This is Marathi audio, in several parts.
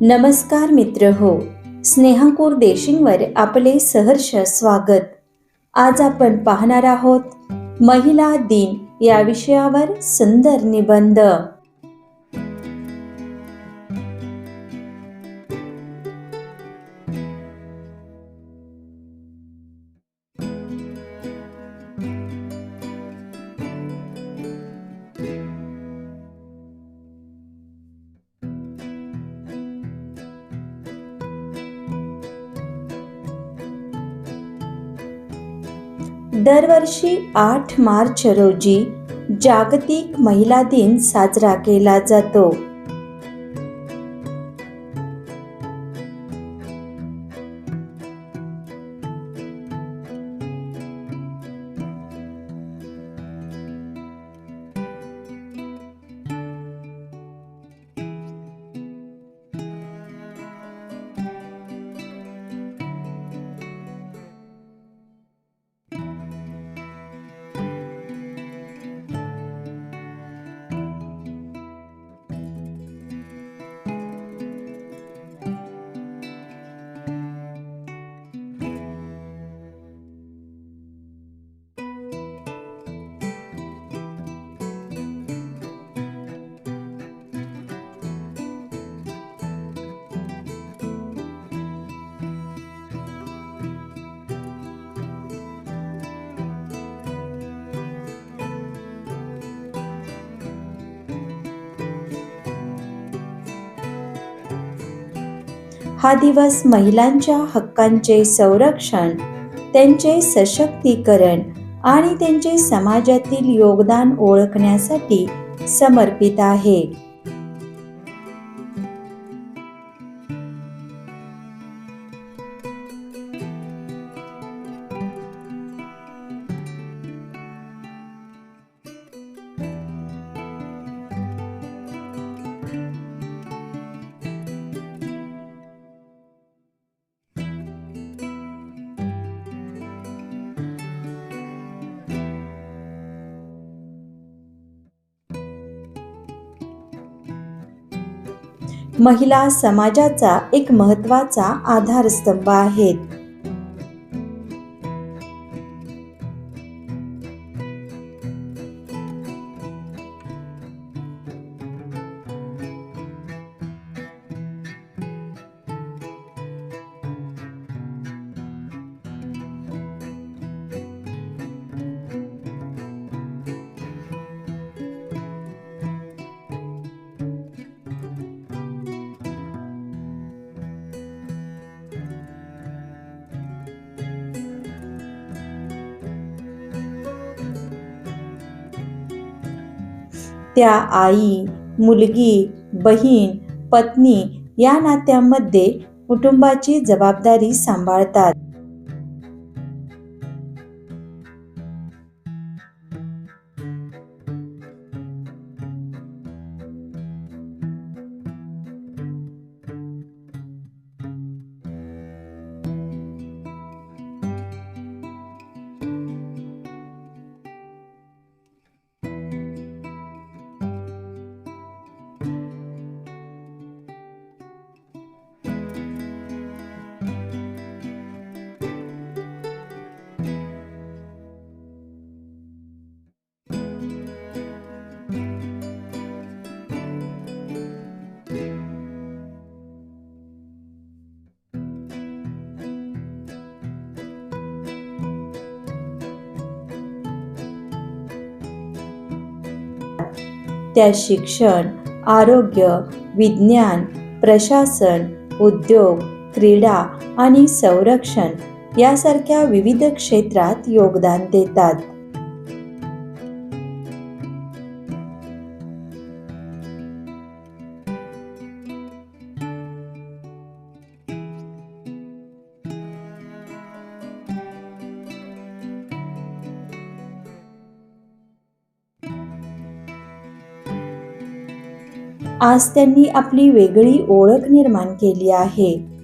नमस्कार मित्र हो. स्नेहापूर देशिंगवर आपले सहर्ष स्वागत. आज आपण पाहणार आहोत महिला दिन या विषयावर सुंदर निबंध. दरवर्षी आठ मार्च रोजी जागतिक महिला दिन साजरा केला जातो. हा दिवस महिलांच्या हक्कांचे संरक्षण त्यांचे सशक्तीकरण आणि त्यांचे समाजातील योगदान ओळखण्यासाठी समर्पित आहे. महिला समाजाचा एक महत्त्वाचा आधारस्तंभ आहेत. त्या आई मुलगी बहीण पत्नी या नात्यामध्ये कुटुंबाची जबाबदारी सांभाळतात. त्या शिक्षण आरोग्य विज्ञान प्रशासन उद्योग क्रीडा आणि संरक्षण यासारख्या विविध क्षेत्रात योगदान देतात. आज त्यांनी आपली वेगळी ओळख निर्माण केली आहे.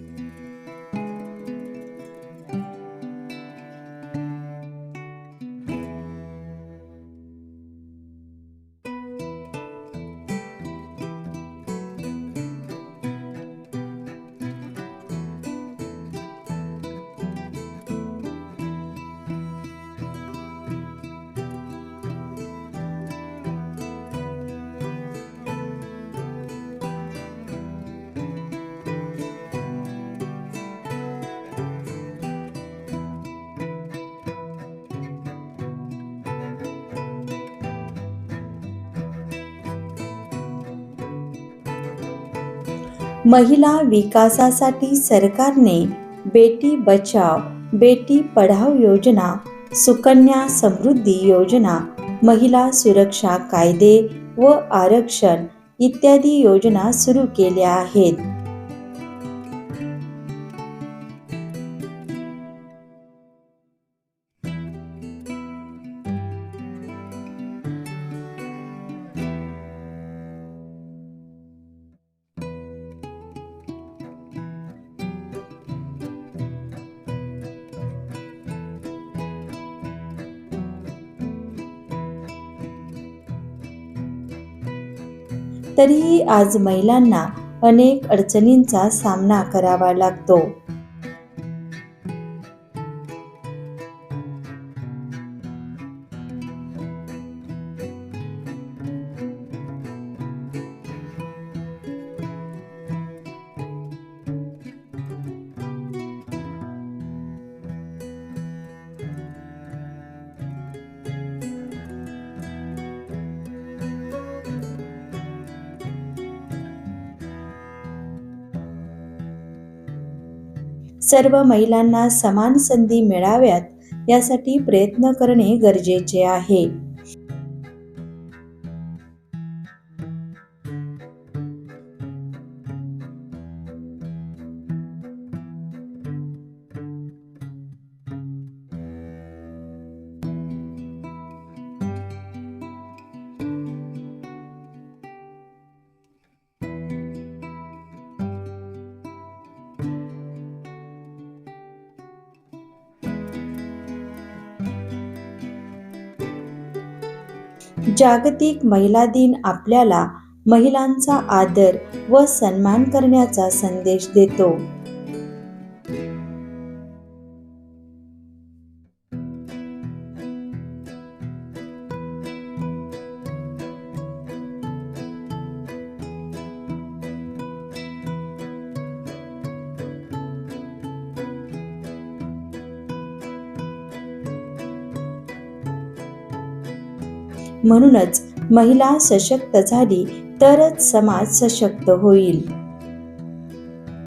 महिला विकासासाठी सरकारने बेटी बचाव बेटी पढाव योजना सुकन्या समृद्धी योजना महिला सुरक्षा कायदे व आरक्षण इत्यादी योजना सुरू केल्या आहेत. तरीही आज महिलांना अनेक अडचणींचा सामना करावा लागतो. सर्व महिलांना समान संधी मिळाव्यात यासाठी प्रयत्न करणे गरजेचे आहे. जागतिक महिला दिन आपल्याला महिलांचा आदर व सन्मान करण्याचा संदेश देतो. म्हणूनच महिला सशक्त झाली तरच समाज सशक्त होईल.